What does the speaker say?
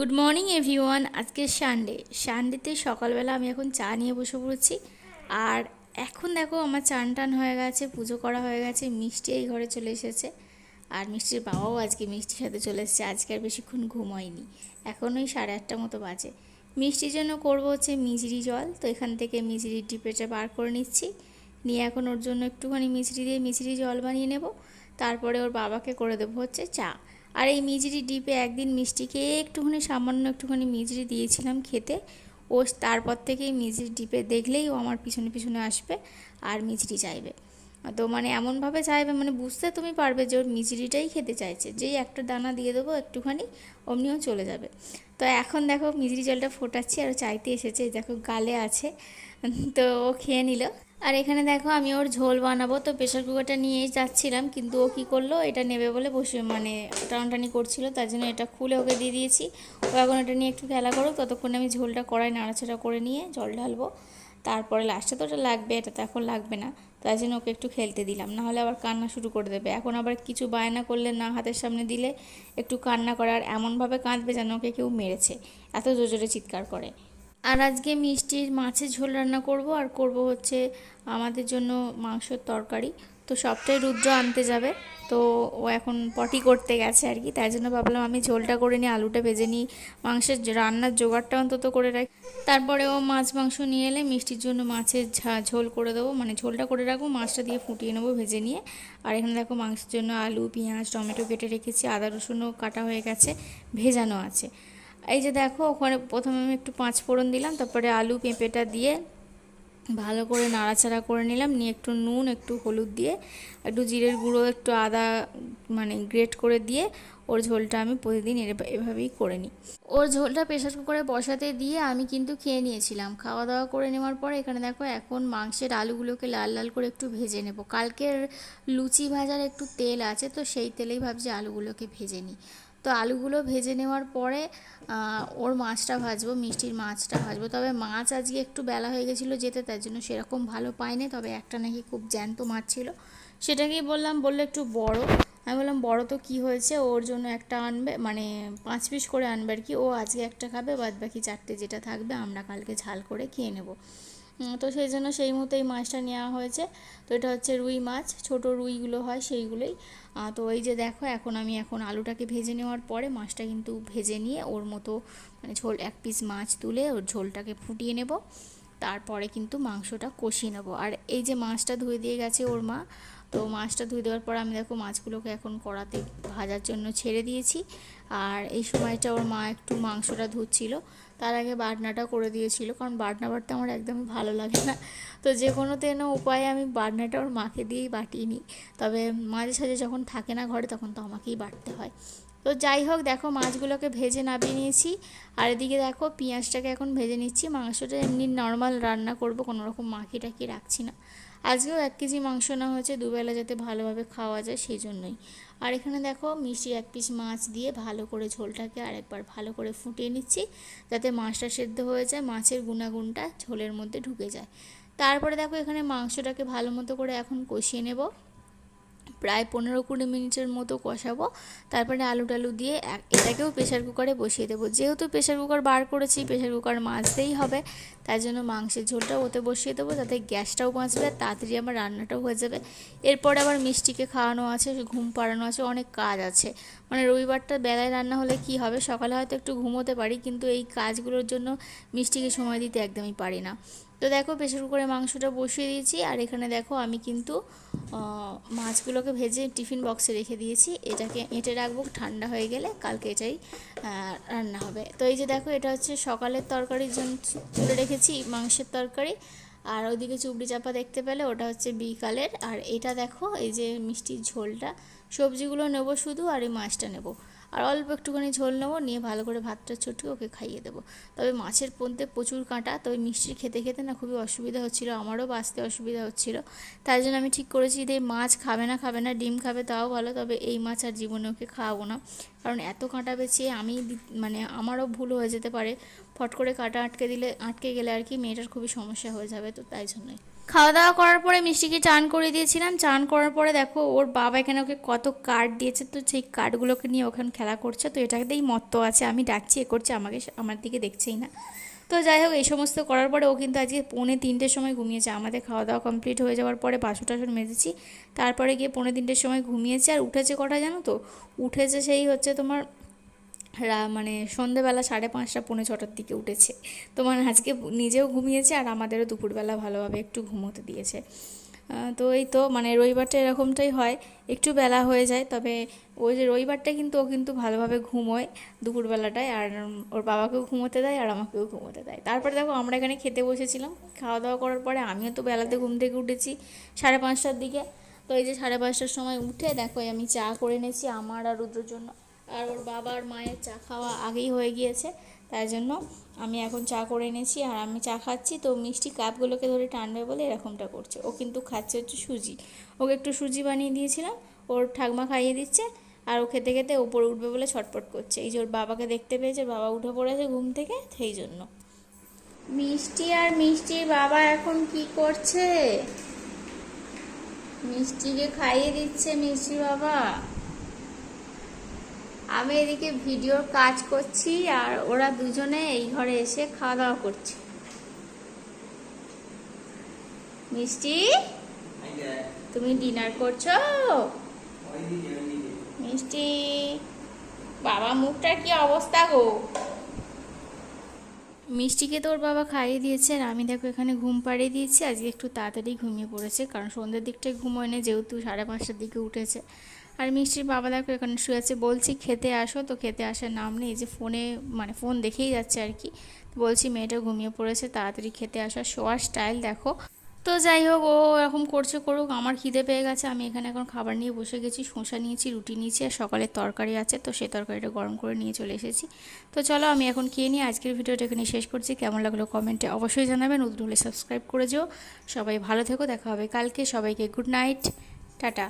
Good morning everyone আজকে Sunday সানডেতে সকালবেলা আমি এখন চা নিয়ে বসে পড়েছি। আর এখন দেখো আমার চান টান হয়ে গেছে, পুজো করা হয়ে গেছে, মিষ্টি এই ঘরে চলে এসেছে। আর মিষ্টির বাবাও আজকে মিষ্টির সাথে চলে এসেছে। আজকে আর বেশিক্ষণ ঘুম হয়নি এখন ওই সাড়ে আটটা মতো বাজে। মিষ্টির জন্য করব হচ্ছে মিজরি জল। তো এখান থেকে মিজরির ডিপেটা বার করে নিচ্ছি। নিয়ে এখন ওর জন্য একটুখানি মিছরি দিয়ে মিছরি জল বানিয়ে নেব। তারপরে ওর বাবাকে করে দেবো হচ্ছে চা। আর এই মিজরি ডিপে একদিন মিষ্টিকে একটুখানি, সামান্য একটুখানি মিজরি দিয়েছিলাম খেতে। ও তারপর থেকেই মিজরি ডিপে দেখলেই ও আমার পিছনে পিছনে আসবে আর মিজরি চাইবে। তো মানে এমনভাবে চাইবে মানে বুঝতে তুমি পারবে যে ওর মিজরিটাই খেতে চাইছে। যেই একটা দানা দিয়ে দেবো একটুখানি, অমনিও চলে যাবে। তো এখন দেখো মিজরি জলটা ফোটাচ্ছি আর চাইতে এসেছে। দেখো গালে আছে। তো ও খেয়ে নিল। আর এখানে দেখো আমি ওর ঝোল বানাবো, তো প্রেশার কুকারটা নিয়ে যাচ্ছিলাম, কিন্তু ও কী করল, এটা নেবে বলে বসে মানে টানটানি করছিল, তার জন্য এটা খুলে ওকে দিয়ে দিয়েছি। ও এখন এটা নিয়ে একটু খেলা করুক, ততক্ষণে আমি ঝোলটা কড়াই নাড়াচাড়া করে নিয়ে জল ঢালবো। তারপরে লাস্টে তো ওটা লাগবে, এটা তো এখন লাগবে না তাই জন্য ওকে একটু খেলতে দিলাম নাহলে আবার কান্না শুরু করে দেবে। এখন আবার কিছু বায়না করলে না হাতের সামনে দিলে একটু কান্না করে, আর এমনভাবে কাঁদবে যেন ওকে কেউ মেরেছে, এত জোরে চিৎকার করে। আর আজকে মিষ্টির মাছের ঝোল রান্না করব আর করব হচ্ছে আমাদের জন্য মাংসের তরকারি। তো সবটাই রুদ্র আনতে যাবে। তো ও এখন পটি করতে গেছে আর কি। তাই জন্য ভাবলাম আমি ঝোলটা করে নিই আলুটা ভেজে নিই। মাংসের রান্নার জোগাড়টা অন্তত করে রাখি। তারপরে ও মাছ মাংস নিয়ে এলে মিষ্টির জন্য মাছের ঝোল করে দেবো। মানে ঝোলটা করে রাখব, মাছটা দিয়ে ফুটিয়ে নেব ভেজে নিয়ে। আর এখানে দেখো মাংসের জন্য আলু, পেঁয়াজ, টমেটো কেটে রেখেছি। আদা, রসুনও কাটা হয়ে গেছে, ভেজানো আছে। এই যে দেখো, ওখানে প্রথমে আমি একটু পাঁচ ফোড়ন দিলাম, তারপরে আলু পেঁপেটা দিয়ে ভালো করে নাড়াচাড়া করে নিলাম, নিয়ে একটু নুন, একটু হলুদ দিয়ে, একটু জিরের গুঁড়ো, একটু আদা মানে গ্রেট করে দিয়ে ওর ঝোলটা আমি প্রতিদিন এভাবেই করে নিই। ওর ঝোলটা প্রেশার কুকারে বসাতে দিয়ে আমি কিন্তু খেয়ে নিয়েছিলাম। খাওয়া দাওয়া করে নেওয়ার পরে এখানে দেখো, এখন মাংসের আলুগুলোকে লাল লাল করে একটু ভেজে নেব। কালকের লুচি ভাজার একটু তেল আছে, তো সেই তেলেই ভাবছি আলুগুলোকে ভেজে নিই। তো আলুগুলো ভেজে নেওয়ার পরে ওর মাছটা ভাজবো, মিষ্টির মাছটা ভাজবো। তবে মাছ আজকে একটু বেলা হয়ে গেছিল যেতে, তার জন্য সেরকম ভালো পাইনি। তবে একটা নাকি খুব জ্যান্ত মাছ ছিল। সেটাকেই বললাম, বলল একটু বড়। আমি বললাম, বড় তো কি হয়েছে? ওর জন্য একটা আনবে মানে পাঁচ পিস করে আনবে আর কি। ও আজকে একটা খাবে বাদ বাকি চারটে যেটা থাকবে, আমরা কালকে ঝাল করে খেয়ে নেব। তো সেই জন্য সেই মতো এই মাছটা নেওয়া হয়েছে। তো এটা হচ্ছে রুই মাছ, ছোট রুইগুলো হয় সেইগুলোই। তো এই যে দেখো, এখন আমি এখন আলুটাকে ভেজে নেওয়ার পরে মাছটা কিন্তু ভেজে নিয়ে ওর মতো মানে ঝোল, এক পিস মাছ তুলে ওর ঝোলটাকে ফুটিয়ে নেব। তারপরে কিন্তু মাংসটা কষিয়ে নেব। আর এই যে মাছটা ধুয়ে দিয়ে গেছে ওর মা, তো মাছটা ধুয়ে দেওয়ার পর আমি দেখো মাছগুলোকে এখন কড়াতে ভাজার জন্য ছেড়ে দিয়েছি। আর এই সময়টা ওর মা একটু মাংসটা ধুচ্ছিল। তার আগে বাটনাটা করে দিয়েছিল, কারণ বাটনা বাটতে আমার একদমই ভালো লাগে না। তো যে কোনো তেন উপায়ে আমি বাটনাটা ওর মাকে দিয়েই বাটিয়ে নিই। তবে মাঝে সাঝে যখন থাকে না ঘরে তখন তো আমাকেই বাটতে হয়। তো যাই হোক, দেখো মাছগুলোকে ভেজে নামিয়ে নিয়েছি। আর এদিকে দেখো পেঁয়াজটাকে এখন ভেজে নিচ্ছি। মাংসটা এমনি নর্মাল রান্না করব, কোনো রকম মাখি টাকি রাখছি না। আজকেও এক কেজি মাংস না হয়েছে, দুবেলা যাতে ভালোভাবে খাওয়া যায় সেই জন্যই। আর এখানে দেখো মিষ্টি এক পিস মাছ দিয়ে ভালো করে ঝোলটাকে আরেকবার ভালো করে ফুটিয়ে নিচ্ছি, যাতে মাছটা সেদ্ধ হয়ে যায়, মাছের গুণাগুণটা ঝোলের মধ্যে ঢুকে যায়। তারপরে দেখো এখানে মাংসটাকে ভালো মতো করে এখন কষিয়ে নেব। প্রায় পনেরো কুড়ি মিনিটের মতো কষাবো। তারপরে আলু টালু দিয়ে এটাকেও প্রেশার কুকারে বসিয়ে দেবো। যেহেতু প্রেশার কুকার বার করেছি প্রেশার কুকার মাজতেই হবে তাই জন্য মাংসের ঝোলটাও ওতে বসিয়ে দেবো, যাতে গ্যাসটাও বাঁচবে তাড়াতাড়ি আমার রান্নাটাও হয়ে যাবে। এরপরে আবার মিষ্টিকে খাওয়ানো আছে, ঘুম পাড়ানো আছে, অনেক কাজ আছে। মানে রবিবারটা বেলায় রান্না হলে কি হবে, সকালে হয়তো একটু ঘুমোতে পারি, কিন্তু এই কাজগুলোর জন্য মিষ্টিকে সময় দিতে একদমই পারি না। তো দেখো প্রেশার কুকারে মাংসটা বসিয়ে দিয়েছি, আর এখানে দেখো আমি কিন্তু মাছগুলোকে ভেজে টিফিন বক্সে রেখে দিয়েছি। এটাকে এঁটে রাখব, ঠান্ডা হয়ে গেলে কালকে এটাই রান্না হবে। তো এই যে দেখো, এটা হচ্ছে সকালের তরকারির জন্য তুলে রেখেছি, মাংসের তরকারি। আর ওইদিকে চুবড়ি চাপা দেখতে পেলে, ওটা হচ্ছে বিকালের। আর এটা দেখো, এই যে মিষ্টির ঝোলটা, সবজিগুলো নেব শুধু, আর এই মাছটা নেব। আর অল্প একটুখানি ঝোল নেব, নিয়ে ভালো করে ভাতটা ছুটিয়ে ওকে খাইয়ে দেবো। তবে মাছের পন্তে প্রচুর কাঁটা, তবে মিষ্টি খেতে খেতে না খুবই অসুবিধা হচ্ছিল, আমারও বাঁচতে অসুবিধা হচ্ছিল। তাই জন্য আমি ঠিক করেছি যে, মাছ খাবে না খাবে না, ডিম খাবে তাও ভালো, তবে এই মাছ আর জীবনে ওকে খাওয়াবো না। কারণ এত কাঁটা বেছে আমি মানে আমারও ভুল হয়ে যেতে পারে, ফট করে কাঁটা আটকে দিলে, আটকে গেলে আর কি মেয়েটার খুবই সমস্যা হয়ে যাবে, তো তাই জন্যই। খাওয়া দাওয়া করার পরে মিষ্টিকে চান করে দিয়েছিলাম। চান করার পরে দেখো, ওর বাবা এখানে ওকে কত কার্ড দিয়েছে। তো সেই কার্ডগুলোকে নিয়ে ওখানে খেলা করছে। তো এটাকেতেই মত্ত আছে। আমি ডাকছি, এ করছে, আমাকে আমার দিকে দেখছেই না। তো যাই হোক, এই সমস্ত করার পরে ও কিন্তু আজকে পৌনে তিনটের সময় ঘুমিয়েছে। আমাদের খাওয়া দাওয়া কমপ্লিট হয়ে যাওয়ার পরে বাসন টাসন মেজেছি। তারপরে গিয়ে পৌনে তিনটের সময় ঘুমিয়েছে। আর উঠেছে কটা জানো তো? উঠেছে সেই হচ্ছে তোমার মানে সন্ধেবেলা সাড়ে পাঁচটা, পৌনে ছটার দিকে উঠেছে। তো মানে আজকে নিজেও ঘুমিয়েছে আর আমাদেরও দুপুরবেলা ভালোভাবে একটু ঘুমোতে দিয়েছে। তো এই তো মানে রবিবারটা এরকমটাই হয়, একটু বেলা হয়ে যায়, তবে ওই যে রবিবারটা কিন্তু ও কিন্তু ভালোভাবে ঘুমোয় দুপুরবেলাটায় আর ওর বাবাকেও ঘুমোতে দেয় আর আমাকেও ঘুমোতে দেয়। তারপরে দেখো আমরা এখানে খেতে বসেছিলাম খাওয়া দাওয়া করার পরে আমিও তো বেলাতে ঘুম থেকে উঠেছি সাড়ে পাঁচটার দিকে। তো এই যে সাড়ে পাঁচটার সময় উঠে দেখো আমি চা করে এনেছি আমার আর রুদ্রর জন্য। আর ওর বাবার মায়ের চা খাওয়া আগেই হয়ে গিয়েছে, তাই জন্য আমি এখন চা করে এনেছি। আর আমি চা খাচ্ছি, তো মিষ্টি কাপগুলোকে ধরে টানবে বলে এরকমটা করছে। ও কিন্তু খাচ্ছে হচ্ছে সুজি। ওকে একটু সুজি বানিয়ে দিয়েছিলাম, ওর ঠাকমা খাইয়ে দিচ্ছে, আর ও খেতে খেতে ওপরে উঠবে বলে ছটপট করছে। এই যে ওর বাবাকে দেখতে পেয়েছে, বাবা উঠে পড়েছে ঘুম থেকে, সেই জন্য। মিষ্টি আর মিষ্টির বাবা এখন কি করছে? মিষ্টিকে খাইয়ে দিচ্ছে মিষ্টির বাবা। আমি এদিকে ভিডিওর কাজ করছি আর ওরা দুজনে এই ঘরে এসে খাওয়া দাওয়া করছে। মিষ্টি? তুমি ডিনার করছ? মিষ্টি বাবা মুখটার কি অবস্থা গো? মিষ্টিকে তো ওর বাবা খাইয়ে দিয়েছে আর আমি দেখো এখানে ঘুম পাড়িয়ে দিয়েছি। আজকে একটু তাড়াতাড়ি ঘুমিয়ে পড়েছে কারণ সন্ধ্যের দিকটায় ঘুমোয় না যেহেতু সাড়ে পাঁচটার দিকে উঠেছে। আর মিষ্টির বাবা দেখো এখানে শুয়ে আছে, বলছি, খেতে আসো? তো খেতে আসার নাম নেই যে ফোনে মানে ফোন দেখেই যাচ্ছে আর কি। বলছি, মেয়েটা ঘুমিয়ে পড়েছে, তাড়াতাড়ি খেতে আসা। শোয়ার স্টাইল দেখো। তো যাই হোক, ও এরকম করছে করুক, আমার খিদে পেয়ে গেছে, আমি এখানে এখন খাবার নিয়ে বসে গেছি, শসা নিয়েছি, রুটি নিয়েছি, আর সকালের তরকারি আছে, তো সেই তরকারিটা গরম করে নিয়ে চলে এসেছি। তো চলো, আমি এখন খেয়ে নিই আজকের ভিডিওটা এখানে শেষ করছি। কেমন লাগল কমেন্টে অবশ্যই জানাবেন নতুন হলে সাবস্ক্রাইব করে যেও। সবাই ভালো থেকো, দেখা হবে কালকে, সবাইকে গুড নাইট, টাটা।